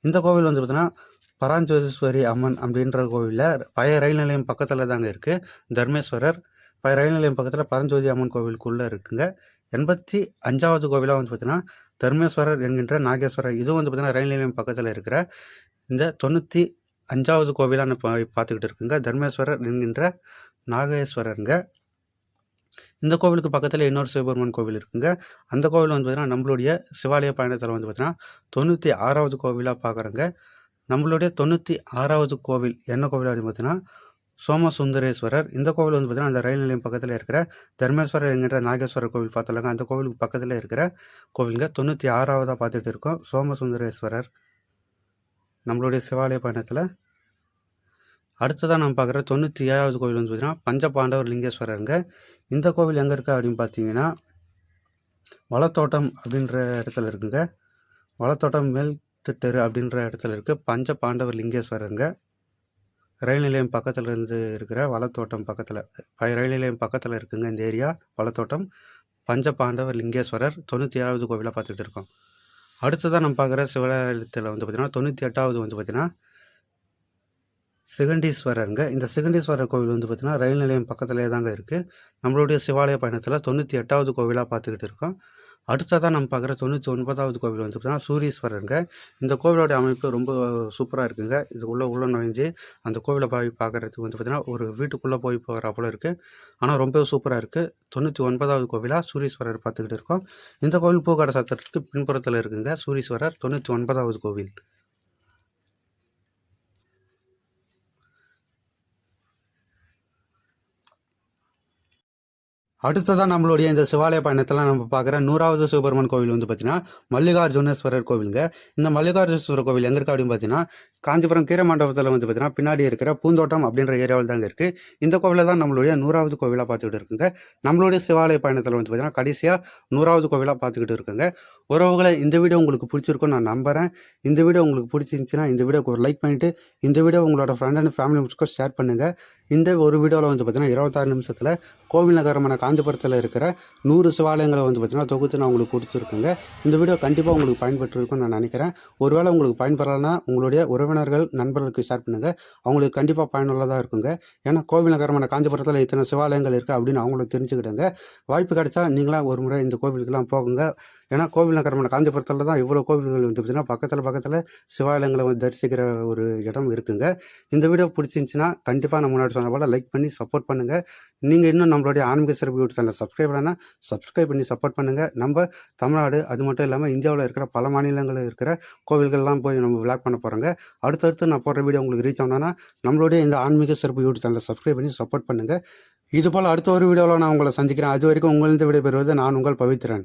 இந்த கோவில் வந்து பார்த்தீங்கன்னா பராஞ்சோதீஸ்வரி அம்மன் அப்படின்ற கோவிலில் பழைய ரயில் நிலையம் பக்கத்தில் தாங்க இருக்குது தர்மேஸ்வரர் பழைய ரயில் நிலையம் பக்கத்தில் பரஞ்சோதி அம்மன் கோவிலுக்குள்ளே இருக்குங்க. எண்பத்தி அஞ்சாவது கோவிலாக வந்து பார்த்தீங்கன்னா தர்மேஸ்வரர் என்கின்ற நாகேஸ்வரர். இதுவும் வந்து பார்த்தீங்கன்னா ரயில் நிலையம் பக்கத்தில் இருக்கிற இந்த தொண்ணூற்றி அஞ்சாவது கோவிலான பா பார்த்துக்கிட்டு இருக்குங்க. தர்மேஸ்வரர் என்கின்ற நாகேஸ்வரருங்க. இந்த கோவிலுக்கு பக்கத்தில் இன்னொரு சிவபெருமான் கோவில் இருக்குங்க. அந்த கோவில் வந்து பார்த்தீங்கன்னா நம்மளுடைய சிவாலய பயணத்தில் வந்து பார்த்தீங்கன்னா தொண்ணூற்றி ஆறாவது கோவிலாக பார்க்குறோங்க நம்மளுடைய தொண்ணூற்றி ஆறாவது கோவில் என்ன கோவில் அப்படின்னு பார்த்தீங்கன்னா சோமசுந்தரேஸ்வரர். இந்த கோவில் வந்து பார்த்தீங்கன்னா அந்த ரயில் நிலையம் பக்கத்தில் இருக்கிற தர்மேஸ்வரர் என்கிற நாகேஸ்வரர் கோவில் பார்த்தலாங்க அந்த கோவிலுக்கு பக்கத்தில் இருக்கிற கோவிலுங்க. தொண்ணூற்றி ஆறாவதாக பார்த்துட்டு இருக்கோம். சோமசுந்தரேஸ்வரர் நம்மளுடைய சிவாலய பயணத்தில். அடுத்ததாக நம்ம பார்க்குற தொண்ணூற்றி ஏழாவது கோவில் வந்து பார்த்தீங்கன்னா பஞ்சபாண்டவர் லிங்கேஸ்வரருங்க. இந்த கோவில் எங்கே இருக்குது அப்படின்னு பார்த்தீங்கன்னா வளத்தோட்டம் அப்படின்ற இடத்துல இருக்குங்க. வளத்தோட்டம் மேல் திட்டரு அப்படின்ற இடத்துல இருக்குது பஞ்ச பாண்டவர் லிங்கேஸ்வரருங்க. ரயில் நிலையம் பக்கத்தில் இருந்து இருக்கிற வளத்தோட்டம் பக்கத்தில் ரயில் நிலையம் பக்கத்தில் இருக்குங்க இந்த ஏரியா வளத்தோட்டம். பஞ்ச பாண்டவர் லிங்கேஸ்வரர் தொண்ணூற்றி ஏழாவது கோவிலாக பார்த்துட்டு இருக்கோம். அடுத்ததாக நம்ம பார்க்குற சிவாலயத்தில் வந்து பார்த்திங்கன்னா தொண்ணூற்றி எட்டாவது வந்து பார்த்திங்கன்னா சிகண்டீஸ்வரருங்க. இந்த சிகண்டீஸ்வரர் கோவில் வந்து பார்த்திங்கன்னா ரயில் நிலையம் பக்கத்துலேயே தாங்க இருக்குது நம்மளுடைய சிவாலய பயணத்தில் தொண்ணூற்றி எட்டாவது கோவிலாக பார்த்துக்கிட்டு இருக்கோம். அடுத்ததாக நம்ம பார்க்குற தொண்ணூற்றி ஒன்பதாவது கோவில் வந்து பார்த்தீங்கன்னா சூரியஸ்வரருங்க இந்த கோவிலோட அமைப்பு ரொம்ப சூப்பராக இருக்குங்க. இது உள்ள உள்ள நுழைஞ்சு அந்த கோவிலை போய் பார்க்குறதுக்கு வந்து பார்த்திங்கன்னா ஒரு வீட்டுக்குள்ளே போய் போகிற போல இருக்குது ஆனால் ரொம்ப சூப்பராக இருக்குது தொண்ணூற்றி ஒன்பதாவது கோவிலாக சூரீஸ்வரர் பார்த்துக்கிட்டு இருக்கோம். இந்த கோவில் பூக்காட சத்திரத்துக்கு பின்புறத்தில் இருக்குங்க சூரீஸ்வரர் தொண்ணூற்றி ஒன்பதாவது கோவில். அடுத்ததான் நம்மளுடைய இந்த சிவாலய பயணத்தில் நம்ம பார்க்குற நூறாவது சூப்பர்மன் கோவில் வந்து பார்த்தீங்கன்னா மல்லிகார்ஜுனேஸ்வரர் கோவிலுங்க. இந்த மல்லிகார்ஜுனேஸ்வரர் கோவில் எங்கே இருக்குது அப்படின்னு பார்த்தீங்கன்னா காஞ்சிபுரம் கீரை மண்டபத்தில் வந்து பார்த்தீங்கன்னா பின்னாடி இருக்கிற பூந்தோட்டம் அப்படின்ற ஏரியாவில் தாங்க இருக்குது இந்த கோவிலில் தான் நம்மளுடைய நூறாவது கோவிலாக பார்த்துக்கிட்டு இருக்குங்க. நம்மளுடைய சிவாலய பயணத்தில் வந்து பார்த்தீங்கன்னா கடைசியாக நூறாவது கோவிலாக பார்த்துக்கிட்டு இருக்குங்க. உறவுகளை இந்த வீடியோ உங்களுக்கு பிடிச்சிருக்கும்னு நான் நம்புகிறேன் இந்த வீடியோ உங்களுக்கு பிடிச்சிருந்துச்சின்னா இந்த வீடியோக்கு ஒரு லைக் பண்ணிவிட்டு இந்த வீடியோ உங்களோட ஃப்ரெண்ட் அண்ட் ஃபேமிலி மெம்பர்ஸ்க்கும் ஷேர் பண்ணுங்கள் இந்த ஒரு வீடியோவில் வந்து பார்த்தீங்கன்னா இருபத்தாறு நிமிஷத்தில் கோவில் நகரமான காஞ்சிபுரத்தில் இருக்கிற நூறு சிவாலயங்களை வந்து பார்த்திங்கன்னா தொகுத்து நான் உங்களுக்கு கொடுத்துருக்கேங்க. இந்த வீடியோ கண்டிப்பாக உங்களுக்கு பயன்பட்டு நான் நினைக்கிறேன். ஒருவேளை உங்களுக்கு பயன்படலைன்னா உங்களுடைய உறவினர்கள் நண்பர்களுக்கு ஷேர் பண்ணுங்கள் அவங்களுக்கு கண்டிப்பாக பயனுள்ளதாக இருக்குங்க. ஏன்னா கோவில் நகரமான காஞ்சிபுரத்தில் இத்தனை சிவாலயங்கள் இருக்குது அப்படின்னு அவங்களுக்கு தெரிஞ்சுக்கிடுங்க வாய்ப்பு கிடைச்சா நீங்களாம் ஒரு முறை இந்த கோவிலுக்கெல்லாம் போகுங்க. ஏன்னா கோவில் நகரமான காஞ்சிபுரத்தில் தான் இவ்வளோ கோவில்கள் வந்து பார்த்தீங்கன்னா பக்கத்தில் பக்கத்தில் சிவாலயங்களை வந்து தரிசிக்கிற ஒரு இடம் இருக்குங்க. இந்த வீடியோ பிடிச்சிருந்துச்சின்னா கண்டிப்பாக நம்ம முன்னாடி சொன்ன போல் லைக் பண்ணி சப்போர்ட் பண்ணுங்கள் நீங்கள் இன்னும் நம்மளுடைய ஆன்மீக சிறப்பு யூடியூப் சேனல் சப்ஸ்கிரைப் பண்ணனா சப்ஸ்கிரைப் பண்ணி சப்போர்ட் பண்ணுங்கள் நம்ம தமிழ்நாடு அது மட்டும் இல்லாமல் இந்தியாவில் இருக்கிற பல மாநிலங்களில் இருக்கிற கோவில்கள்லாம் போய் நம்ம விளாக் பண்ண போகிறோங்க அடுத்தடுத்து நான் போடுற வீடியோ உங்களுக்கு ரீச் ஆனோன்னா நம்மளுடைய இந்த ஆன்மீக சிறப்பு யூடியூப் சேனலை சப்ஸ்கிரைப் பண்ணி சப்போர்ட் பண்ணுங்கள் இதுபோல் அடுத்த ஒரு வீடியோவில் நான் உங்களை சந்திக்கிறேன். அது வரைக்கும் உங்களிருந்து விடைபெறுவது நான் உங்கள் பவித்ரன்.